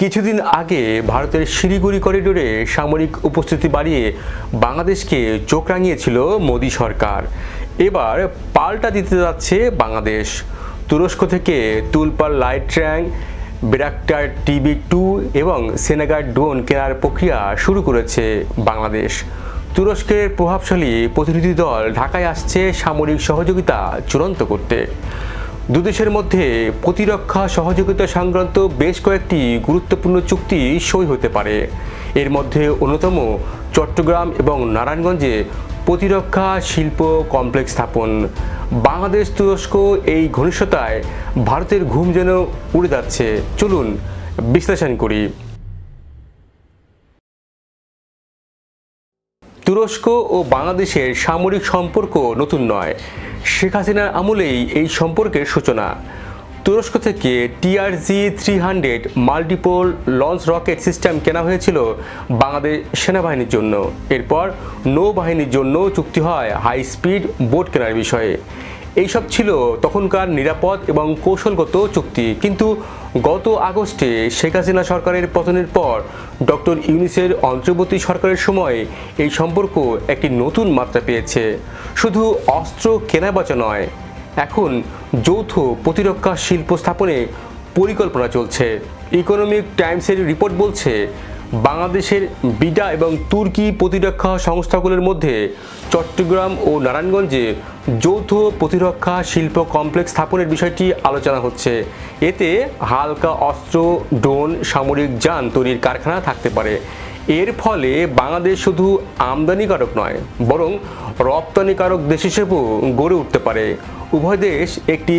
কিছুদিন আগে ভারতের শিলিগুড়ি করিডোরে সামরিক উপস্থিতি বাড়িয়ে বাংলাদেশকে চোখ রাঙিয়েছিল মোদী সরকার। এবার পাল্টা দিতে যাচ্ছে বাংলাদেশ। তুরস্ক থেকে তুলপার লাইট ট্র্যাং বেরাক্টার টিবি টু এবং সেনেগার ড্রোন কেনার প্রক্রিয়া শুরু করেছে বাংলাদেশ। তুরস্কের প্রভাবশালী প্রতিনিধি দল ঢাকায় আসছে সামরিক সহযোগিতা চূড়ান্ত করতে। দুদেশের মধ্যে প্রতিরক্ষা সহযোগিতা সংক্রান্ত বেশ কয়েকটি গুরুত্বপূর্ণ চুক্তি সই হতে পারে। এর মধ্যে অন্যতম চট্টগ্রাম এবং নারায়ণগঞ্জে প্রতিরক্ষা শিল্প কমপ্লেক্স স্থাপন। বাংলাদেশ তুরস্ক এই ঘনিষ্ঠতায় ভারতের ঘুম যেন উড়ে যাচ্ছে। চলুন বিশ্লেষণ করি। তুরস্ক ও বাংলাদেশের সামরিক সম্পর্ক নতুন নয়। শেখ হাসিনার আমলেই এই সম্পর্কের সূচনা। তুরস্ক থেকে TRG three hundred multiple launch rocket system কেনা হয়েছিল বাংলাদেশ সেনাবাহিনীর জন্য। এরপর নৌবাহিনীর জন্য চুক্তি হয় হাই স্পিড বোট কেনার বিষয়ে। এইসব ছিল তখনকার নিরাপদ এবং কৌশলগত চুক্তি। কিন্তু গত আগস্টে শেখ হাসিনা সরকারের পতনের পর ডক্টর ইউনিসের অন্তর্বর্তী সরকারের সময় এই সম্পর্ক একটি নতুন মাত্রা পেয়েছে। শুধু অস্ত্র কেনাবেচা নয়, এখন যৌথ প্রতিরক্ষা শিল্প স্থাপনে পরিকল্পনা চলছে। ইকোনমিক টাইমসের রিপোর্ট বলছে বাংলাদেশের বিডা এবং তুর্কি প্রতিরক্ষা সংস্থাগুলোর মধ্যে চট্টগ্রাম ও নারায়ণগঞ্জে যৌথ প্রতিরক্ষা শিল্প কমপ্লেক্স স্থাপনের বিষয়টি আলোচনা হচ্ছে। এতে হালকা অস্ত্র, ড্রোন, সামরিক যান তৈরির কারখানা থাকতে পারে। এর ফলে বাংলাদেশ শুধু আমদানিকারক নয়, বরং রপ্তানিকারক দেশ হিসেবেও গড়ে উঠতে পারে। উভয় দেশ একটি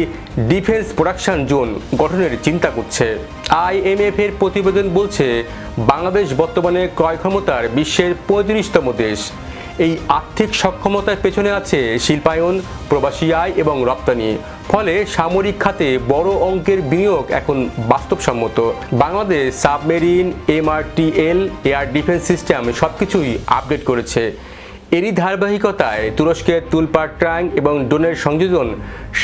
ডিফেন্স প্রোডাকশন জোন গঠনের চিন্তা করছে। আইএমএফ এর প্রতিবেদন বলছে, বাংলাদেশ বর্তমানে ক্রয় ক্ষমতার বিশ্বের পঁয়ত্রিশতম দেশ। এই আর্থিক সক্ষমতার পেছনে আছে শিল্পায়ন, প্রবাসী আয় এবং রপ্তানি। ফলে সামরিক খাতে বড় অঙ্কের বিনিয়োগ এখন বাস্তবসম্মত। Bangladesh submarine, MRTL, air defence system সবকিছুই আপডেট করেছে। এরই ধারাবাহিকতায় তুরস্কের তুলপার ট্র্যাং এবং ড্রোনের সংযোজন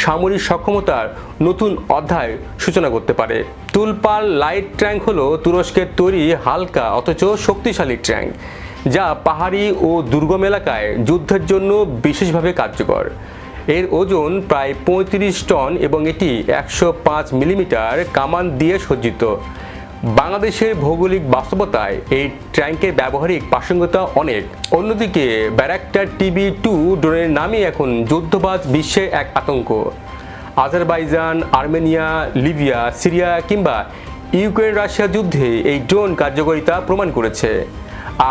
সামরিক সক্ষমতার নতুন অধ্যায় সূচনা করতে পারে। তুলপার লাইট ট্র্যাঙ্ক হলো তুরস্কের তৈরি হালকা অথচ শক্তিশালী ট্র্যাঙ্ক যা পাহাড়ি ও দুর্গম এলাকায় যুদ্ধের জন্য বিশেষভাবে কার্যকর। এর ওজন প্রায় পঁয়ত্রিশ টন এবং এটি একশো পাঁচ মিলিমিটার কামান দিয়ে সজ্জিত। বাংলাদেশের ভৌগোলিক বাস্তবতায় এই ট্র্যাঙ্কের ব্যবহারিক প্রাসঙ্গিকতা অনেক। অন্যদিকে ব্যারাক্টার টিবি টু ড্রোনের নামই এখন যুদ্ধবাজ বিশ্বের এক আতঙ্ক। আজারবাইজান, আর্মেনিয়া, লিবিয়া, সিরিয়া কিংবা ইউক্রেন রাশিয়া যুদ্ধে এই ড্রোন কার্যকারিতা প্রমাণ করেছে।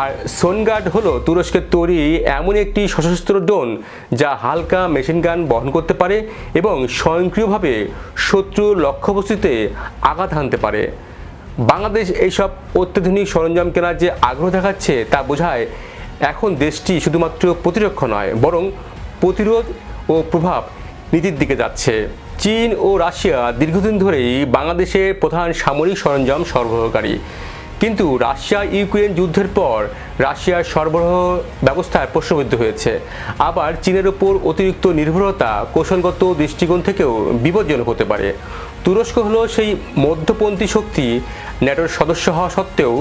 আর সোনগার্ড হলো তুরস্কের তৈরি এমন একটি সশস্ত্র ড্রোন যা হালকা মেশিন গান বহন করতে পারে এবং স্বয়ংক্রিয়ভাবে শত্রুর লক্ষ্যবস্তুতে আঘাত হানতে পারে। বাংলাদেশ এইসব অত্যাধুনিক সরঞ্জাম কেনার যে আগ্রহ দেখাচ্ছে তা বোঝায়, এখন দেশটি শুধুমাত্র প্রতিরক্ষা নয়, বরং প্রতিরোধ ও প্রভাব নীতির দিকে যাচ্ছে। চীন ও রাশিয়া দীর্ঘদিন ধরেই বাংলাদেশে প্রধান সামরিক সরঞ্জাম সরবরাহকারী। কিন্তু রাশিয়া ইউক্রেন যুদ্ধের পর রাশিয়ার সরবরাহ ব্যবস্থায় প্রশ্নবিদ্ধ হয়েছে। আবার চীনের ওপর অতিরিক্ত নির্ভরতা কৌশলগত দৃষ্টিকোণ থেকেও বিপজ্জনক হতে পারে। তুরস্ক হলো সেই মধ্যপন্থী শক্তি ন্যাটোর সদস্য হওয়া সত্ত্বেও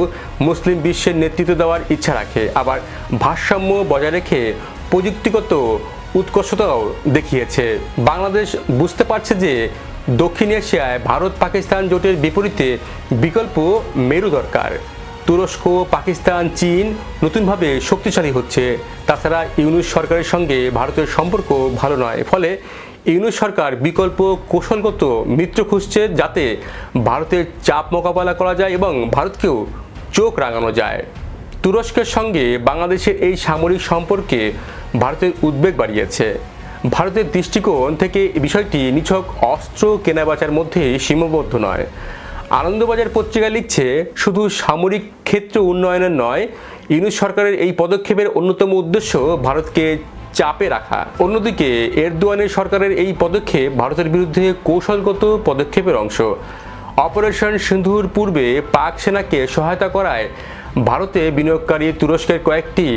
মুসলিম বিশ্বের নেতৃত্ব দেওয়ার ইচ্ছা রাখে। আবার ভারসাম্য বজায় রেখে প্রযুক্তিগত উৎকর্ষতাও দেখিয়েছে। বাংলাদেশ বুঝতে পারছে যে দক্ষিণ এশিয়ায় ভারত পাকিস্তান জোটের বিপরীতে বিকল্প মেরু দরকার। তুরস্ক, পাকিস্তান, চীন নতুনভাবে শক্তিশালী হচ্ছে। তাছাড়া ইউনুস সরকারের সঙ্গে ভারতের সম্পর্ক ভালো নয়। ফলে ইউনুস সরকার বিকল্প কৌশলগত মিত্র খুঁজছে যাতে ভারতের চাপ মোকাবেলা করা যায় এবং ভারতকেও চোখ রাঙানো যায়। তুরস্কের সঙ্গে বাংলাদেশের এই সামরিক সম্পর্কে ভারতের উদ্বেগ বাড়িয়েছে। ভারতের দৃষ্টিকোণ থেকে বিষয়টি নিছক অস্ত্র কেনাবেচার মধ্যে সীমাবদ্ধ নয়। আনন্দবাজার পত্রিকা লিখছে, শুধু সামরিক ক্ষেত্র উন্নয়নের নয়, ইউনুস সরকারের এই পদক্ষেপের অন্যতম উদ্দেশ্য ভারতকে চাপে রাখা। অন্যদিকে, এরদোয়ানের সরকারের এই পদক্ষেপ ভারতের বিরুদ্ধে কৌশলগত পদক্ষেপের অংশ। অপারেশন সিন্ধুর পূর্বে পাক সেনাকে সহায়তা করায় ভারতে বিনিয়োগকারী তুরস্কের কয়েকটি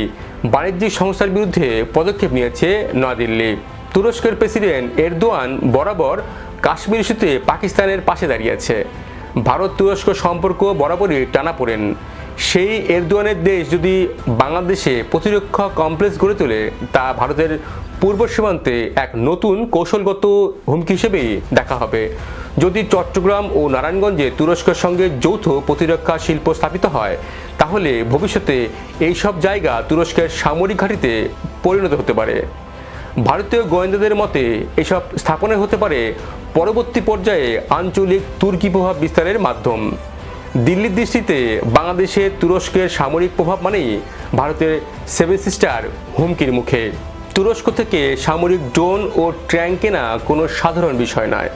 বাণিজ্যিক সংস্থার বিরুদ্ধে পদক্ষেপ নিয়েছে নয়াদিল্লি। তুরস্কের প্রেসিডেন্ট এরদোয়ান বরাবর কাশ্মীর ইস্যুতে পাকিস্তানের পাশে দাঁড়িয়েছে ভারত তুরস্ক সম্পর্ক বরাবরই টানাপোড়েন সেই এরদোয়ানের দেশ যদি বাংলাদেশে প্রতিরক্ষা কমপ্লেক্স গড়ে তোলে, তা ভারতের পূর্ব সীমান্তে এক নতুন কৌশলগত হুমকি হিসেবেই দেখা হবে। যদি চট্টগ্রাম ও নারায়ণগঞ্জে তুরস্কের সঙ্গে যৌথ প্রতিরক্ষা শিল্প স্থাপিত হয়, তাহলে ভবিষ্যতে এই সব জায়গা তুরস্কের সামরিক ঘাঁটিতে পরিণত হতে পারে। ভারতীয় গোয়েন্দাদের মতে, এসব স্থাপনে হতে পারে পরবর্তী পর্যায়ে আঞ্চলিক তুর্কি প্রভাব বিস্তারের মাধ্যম। দিল্লির দৃষ্টিতে বাংলাদেশে তুরস্কের সামরিক প্রভাব মানেই ভারতের সেভেন সিস্টার হুমকির মুখে। তুরস্ক থেকে সামরিক ড্রোন ও ট্র্যাঙ্ক কেনা কোনো সাধারণ বিষয় নয়।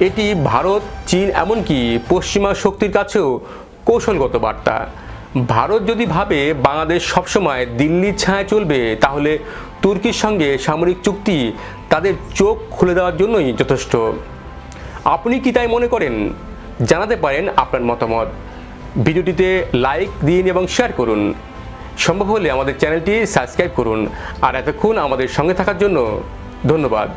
এটি ভারত, চীন এমনকি পশ্চিমা শক্তির কাছেও কৌশলগত বার্তা। ভারত যদি ভাবে বাংলাদেশ সবসময় দিল্লির ছায়া চলবে, তাহলে তুর্কির সঙ্গে সামরিক চুক্তি তাদের চোখ খুলে দেওয়ার জন্যই যথেষ্ট। আপনি কি তাই মনে করেন? জানাতে পারেন আপনার মতামত। ভিডিওটিতে লাইক দিন এবং শেয়ার করুন। সম্ভব হলে আমাদের চ্যানেলটি সাবস্ক্রাইব করুন। আর এতক্ষণ আমাদের সঙ্গে থাকার জন্য ধন্যবাদ।